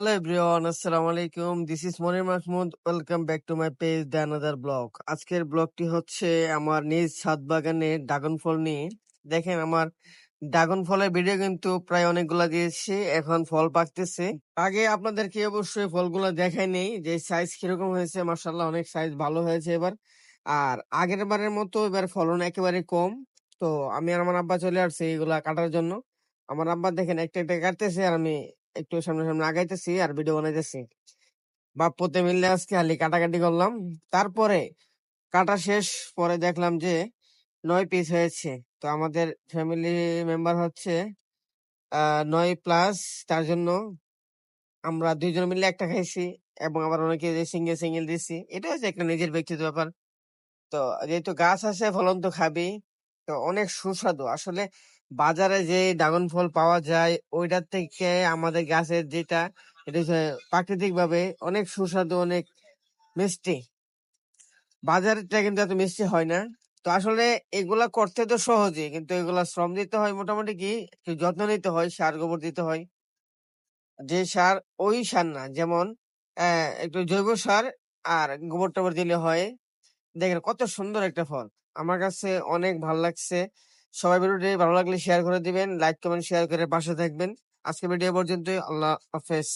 Hello everyone, আসসালামু আলাইকুম। This is Monir Mahmud. Welcome back to my page the another blog. আজকের ব্লগটি হচ্ছে আমার নিজ ছাদ বাগানে ড্রাগন ফল নিয়ে। দেখেন আমার ড্রাগন ফলের ভিডিও কিন্তু প্রায় দিয়েছি, এখন ফল পাকতেছে। আগে আপনাদেরকে অবশ্যই ফলগুলো দেখাই নেই, যে সাইজ কীরকম হয়েছে মার্শাল্লাহ অনেক সাইজ ভালো হয়েছে এবার। আর আগের বারের মতো এবার ফলন একেবারে কম। তো আমি আর আমার আব্বা চলে আসছি এগুলা কাটার জন্য। আমার আব্বা দেখেন একটা একটা কাটতেছে আর আমি একটু সামনে সামনে আগাইতেছি আর ভিডিও বানাইতেছি। বাপ পতে মিললে আজকে খালি কাটাকাটি করলাম। তারপরে কাটা শেষ, পরে দেখলাম যে নয় পিস হয়েছে। তো আমাদের ফ্যামিলি মেম্বার হচ্ছে নয় প্লাস তার জন্য আমরা দুইজন মিলে একটা খাইছি এবং আবার অনেকে সিঙ্গেল সিঙ্গেল দিছি। এটা হচ্ছে একটা নিজের ব্যক্তিগত ব্যাপার। তো যেহেতু গাছ আছে, ফলন তো খাবি তো অনেক সুস্বাদু। আসলে বাজারে যে ড্রাগন ফল পাওয়া যায়, ওইটার থেকে আমাদের গাছের যেটা, এটা প্রাকৃতিক ভাবে অনেক সুস্বাদু, অনেক মিষ্টি। বাজারেরটা কিন্তু এত মিষ্টি হয় না। তো আসলে এগুলা করতে তো সহজই কিন্তু এগুলা শ্রম দিতে হয় মোটামুটি কি যত্ন নিতে হয়, সার গোবর দিতে হয়। যে সার, ওই সার না, যেমন একটু জৈব সার আর গোবর টোবর দিলে হয়। দেখেন কত সুন্দর একটা ফল। আমার কাছে অনেক ভালো লাগছে। সবাই ভিডিওটি ভালো লাগলে শেয়ার করে দিবেন লাইক কমেন্ট শেয়ার করে পাশে থাকবেন। আজকে ভিডিও পর্যন্ত আল্লাহ হাফেজ।